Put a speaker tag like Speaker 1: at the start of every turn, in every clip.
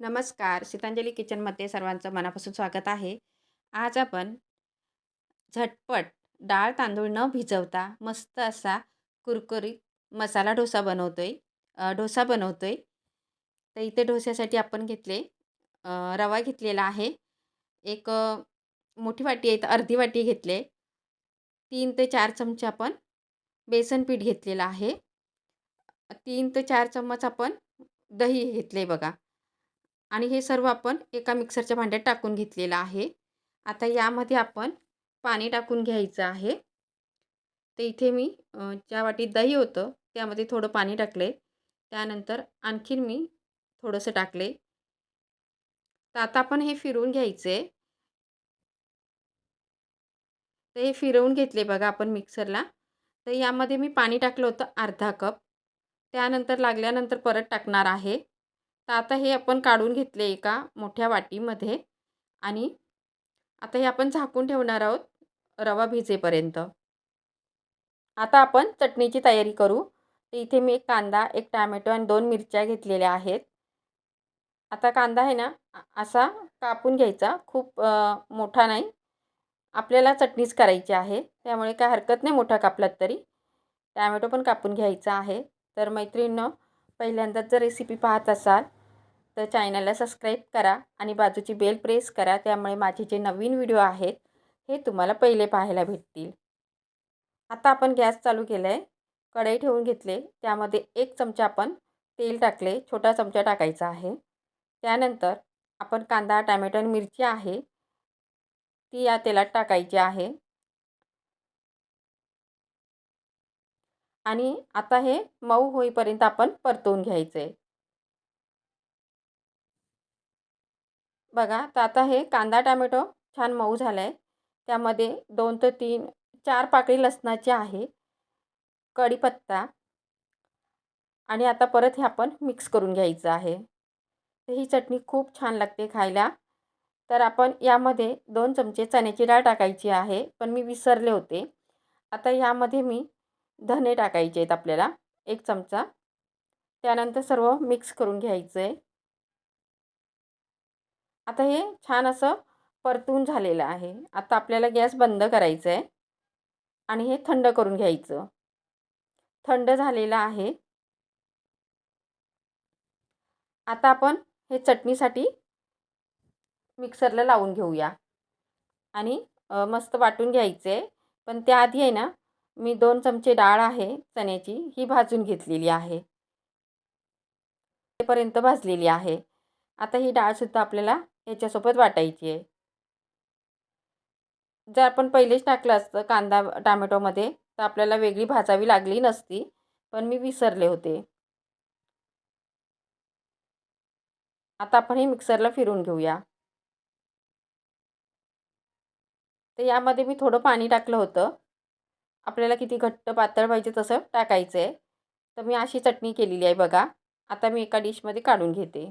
Speaker 1: नमस्कार सीतांजली किचनमध्ये सर्वांचं मनापासून स्वागत आहे. आज आपण झटपट डाळ तांदूळ न भिजवता मस्त असा कुरकुरीत मसाला डोसा बनवतो आहे डोसा बनवतो आहे तर इथे डोस्यासाठी आपण घेतले रवा घेतलेला आहे. एक मोठी वाटी आहे तर अर्धी वाटी घेतले. तीन ते चार चमचे आपण बेसन पीठ घेतलेलं आहे. तीन ते चार चम्मच आपण दही घेतले बघा. आणि हे सर्व आपण एका मिक्सरच्या भांड्यात टाकून घेतलेलं आहे. आता यामध्ये आपण पाणी टाकून घ्यायचं आहे. तर इथे मी ज्या वाटीत दही होतं त्यामध्ये थोडं पाणी टाकले त्यानंतर आणखीन मी थोडंसं टाकले तर आता आपण हे फिरवून घ्यायचे तर हे फिरवून घेतले बघा आपण मिक्सरला. तर यामध्ये मी पाणी टाकलं होतं अर्धा कप. त्यानंतर लागल्यानंतर परत टाकणार आहे. तर आता हे आपण काढून घेतले एका मोठ्या वाटीमध्ये आणि आता हे आपण झाकून ठेवणार आहोत रवा भिजेपर्यंत. आता आपण चटणीची तयारी करू. तर इथे मी एक कांदा एक टॅमॅटो आणि दोन मिरच्या घेतलेल्या आहेत. आता कांदा आहे ना असा कापून घ्यायचा. खूप मोठा नाही. आपल्याला चटणीच करायची आहे. त्यामुळे काय हरकत नाही मोठा कापलात तरी. टॅमॅटो पण कापून घ्यायचा आहे. तर मैत्रिणीनं पहिल्यांदाच जर रेसिपी पाहत असाल तर चॅनलला सबस्क्राईब करा आणि बाजूची बेल प्रेस करा. त्यामुळे माझे जे नवीन व्हिडिओ आहेत हे तुम्हाला पहिले पाहायला भेटतील. आता आपण गॅस चालू केला आहे कढई ठेवून घेतले. त्यामध्ये एक चमचा आपण तेल टाकले. छोटा चमचा टाकायचा आहे. त्यानंतर आपण कांदा टॅमॅटो आणि मिरची आहे ती या तेलात टाकायची आहे. आणि आता हे मऊ होईपर्यंत आपण परतवून घ्यायचं आहे बघा तर आता हे कांदा टॅमॅटो छान मऊ झाला आहे त्यामध्ये दोन ते तीन चार पाकळी लसणाची आहे कढीपत्ता आणि आता परत हे आपण मिक्स करून घ्यायचं आहे. तर ही चटणी खूप छान लागते खायला. तर आपण यामध्ये दोन चमचे चण्याची डाळ टाकायची आहे पण मी विसरले होते. आता यामध्ये मी धने टाकायचे आहेत आपल्याला एक चमचा. त्यानंतर सर्व मिक्स करून घ्यायचं आहे आता हे छान असं परतून झालेलं आहे. आता आपल्याला गॅस बंद करायचं आहे आणि हे थंड करून घ्यायचं. थंड झालेलं आहे. आता आपण हे चटणीसाठी मिक्सरला लावून घेऊया. आणि मस्त वाटून घ्यायचे. पण त्याआधी आहे ना मी दोन चमचे डाळ आहे चण्याची ही भाजून घेतलेली आहे. पर्यंत भाजलेली आहे. आता ही डाळसुद्धा आपल्याला ह्याच्यासोबत वाटायची आहे. जर आपण पहिलेच टाकलं असतं कांदा टामॅटोमध्ये तर आपल्याला वेगळी भाजावी लागली नसती पण मी विसरले होते. आता आपण हे मिक्सरला फिरून घेऊया. तर यामध्ये मी थोडं पाणी टाकलं होतं. आपल्याला किती घट्ट पातळ पाहिजे तसं टाकायचं आहे तर मी अशी चटणी केलेली आहे बघा. आता मी एका डिशमध्ये काढून घेते.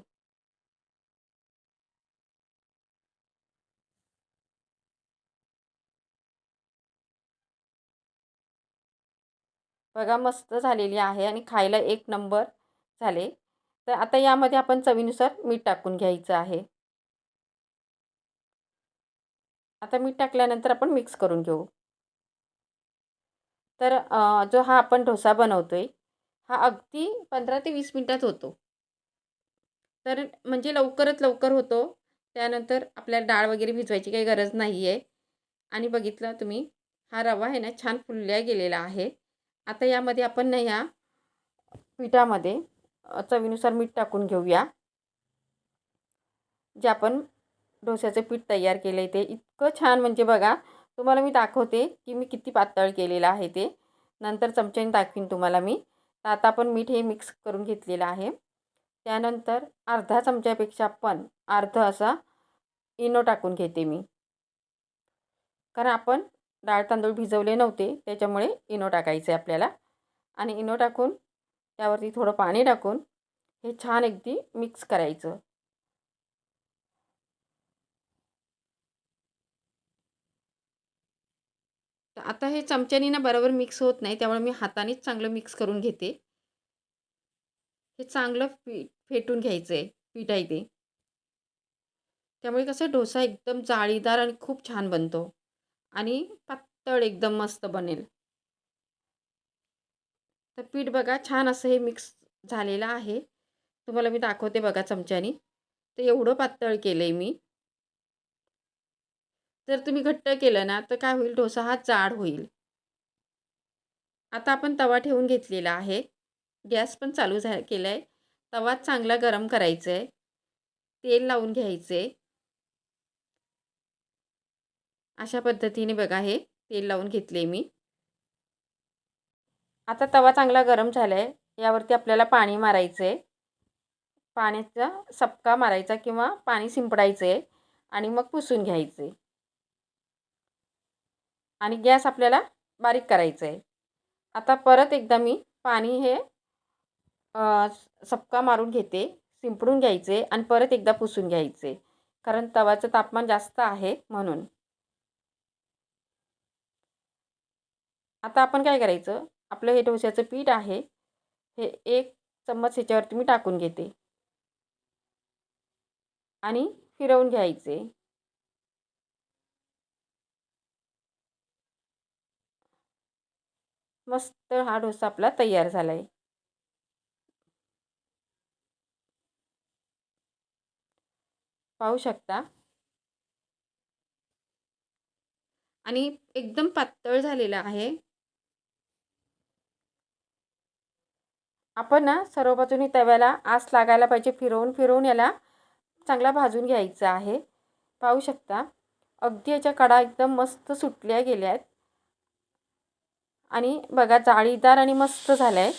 Speaker 1: बघा मस्त झालेली आहे आणि खायला एक नंबर झाले. तर आता यामध्ये आपण चवीनुसार मीठ टाकून घ्यायचं आहे. आता मीठ टाकल्यानंतर आपण मिक्स करून घेऊ. तर जो हा आपण डोसा बनवतो आहे हा अगदी पंधरा ते वीस मिनटात होतो. तर म्हणजे लवकरच लवकर होतो. त्यानंतर आपल्याला डाळ वगैरे भिजवायची काही गरज नाही आहे आणि बघितलं तुम्ही हा रवा आहे ना छान फुलल्या गेलेला आहे. आता यामध्ये आपण ना ह्या पिठामध्ये चवीनुसार मीठ टाकून घेऊया. जे आपण डोस्याचं पीठ तयार केलं आहे ते इतकं छान म्हणजे बघा तुम्हाला मी दाखवते की मी किती पातळ केलेलं आहे ते. नंतर चमच्याने दाखवीन तुम्हाला मी. तर आता आपण मीठ हे मिक्स करून घेतलेलं आहे. त्यानंतर अर्धा चमच्यापेक्षा पण अर्ध असा इनो टाकून घेते मी. कारण आपण डाळ तांदूळ भिजवले नव्हते त्याच्यामुळे इनो टाकायचे आपल्याला. आणि इनो टाकून त्यावरती थोडं पाणी टाकून हे छान अगदी मिक्स करायचं. आता हे चमच्यानी ना बरोबर मिक्स होत नाही त्यामुळे मी हातानेच चांगलं मिक्स करून घेते. हे चांगलं फी फेटून घ्यायचं आहे पीठ आहे ते. त्यामुळे कसं डोसा एकदम जाळीदार आणि खूप छान बनतो. आणि पातळ एकदम मस्त बनेल. तर पीठ बघा छान असं हे मिक्स झालेलं आहे. तुम्हाला मी दाखवते बघा चमच्यानी. तर एवढं पातळ केलं आहे मी. जर तुम्ही घट्ट केलं ना तर काय होईल? डोसा हा जाड होईल. आता आपण तवा ठेवून घेतलेला आहे. गॅस पण चालू झा केला आहे तवा चांगला गरम करायचा आहे तेल लावून घ्यायचे अशा पद्धतीने बघा हे तेल लावून घेतले मी. आता तवा चांगला गरम झाला आहे यावरती आपल्याला पाणी मारायचं आहे पाण्याचा सपका मारायचा किंवा पाणी शिंपडायचं आहे आणि मग पुसून घ्यायचं आहे आणि गॅस आपल्याला बारीक करायचं आहे आता परत एकदा मी पाणी हे सपका मारून घेते शिंपडून घ्यायचे आणि परत एकदा पुसून घ्यायचे कारण तवाचं तापमान जास्त आहे म्हणून. आता आपण काय करायचं? आपलं हे डोश्याचं पीठ आहे. हे एक चम्मच ह्याच्यावरती मी टाकून घेते. आणि फिरवून घ्यायचे. मस्त हा डोसा आपला तयार झाला आहे पाहू शकता? आणि एकदम पातळ झालेला आहे. आपण ना सर्व बाजूनी तव्याला आस लागायला पाहिजे फिरवून फिरवून याला चांगला भाजून घ्यायचं आहे. पाहू शकता अगदी याच्या कडा एकदम मस्त सुटल्या गेल्या आहेत. आणि बघा जाळीदार आणि मस्त झालं आहे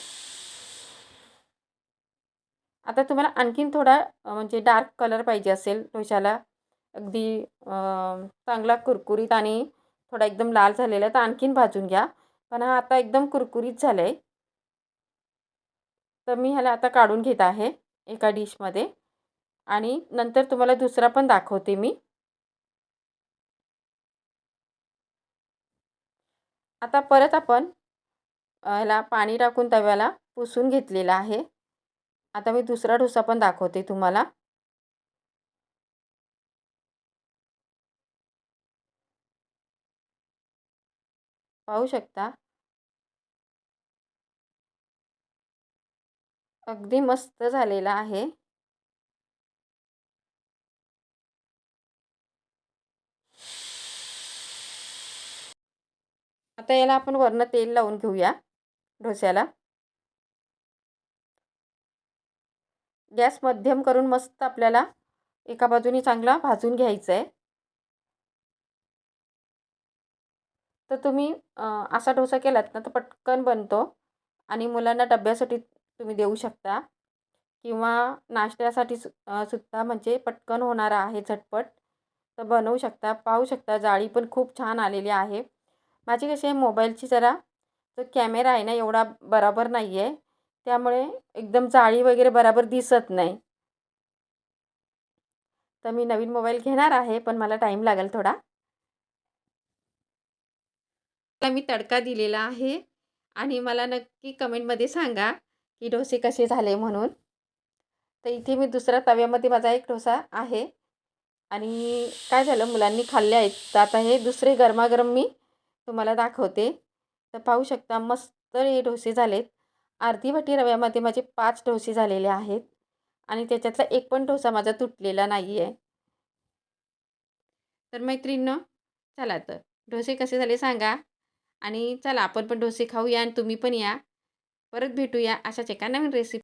Speaker 1: आता तुम्हाला आणखीन थोडा म्हणजे डार्क कलर पाहिजे असेल डोशाला अगदी चांगला कुरकुरीत आणि थोडा एकदम लाल झालेला तर आणखीन भाजून घ्या. पण हा आता एकदम कुरकुरीत झालं आहे तर मी ह्याला आता काढून घेत आहे एका डिशमध्ये. आणि नंतर तुम्हाला दुसरा पण दाखवते मी. आता परत आपण ह्याला पाणी टाकून तव्याला पुसून घेतलेला आहे. आता मी दुसरा डोसा पण दाखवते तुम्हाला. पाहू शकता? अगदी मस्त झालेला आहे. आता याला आपण वरनं तेल लावून घेऊया ढोस्याला गॅस मध्यम करून मस्त आपल्याला एका बाजूनी चांगला भाजून घ्यायचं आहे तर तुम्ही असा डोसा केलात ना तर पटकन बनतो. आणि मुलांना डब्यासाठी तुम्ही देऊ शकता. किंवा नाश्त्यासाठी सु सुद्धा म्हणजे पटकन होणारा आहे झटपट. तर बनवू शकता पाहू शकता जाळी पण खूप छान आलेली आहे. माझी कशी आहे मोबाईलची जरा जो कॅमेरा आहे ना एवढा बरोबर नाही आहे त्यामुळे एकदम जाळी वगैरे बरोबर दिसत नाही. तर मी नवीन मोबाईल घेणार आहे पण मला टाईम लागेल थोडा. मी तडका दिलेला आहे. आणि मला नक्की कमेंटमध्ये सांगा. की डोसे कसे झाले म्हणून. तर इथे मी दुसऱ्या तव्यामध्ये माझा एक डोसा आहे. आणि काय झालं मुलांनी खाल्ले आहेत. तर आता हे दुसरे गरमागरम मी तुम्हाला दाखवते. तर पाहू शकता मस्त हे डोसे झालेत. अर्धी वाटी रव्यामध्ये माझे पाच डोसे झालेले आहेत. आणि त्याच्यातला एक पण डोसा माझा तुटलेला नाही आहे तर मैत्रिणीनं चला तर डोसे कसे झाले सांगा. आणि चला आपण पण डोसे खाऊया आणि तुम्ही पण या. परत भेटूया अशाच एका नवीन रेसिपी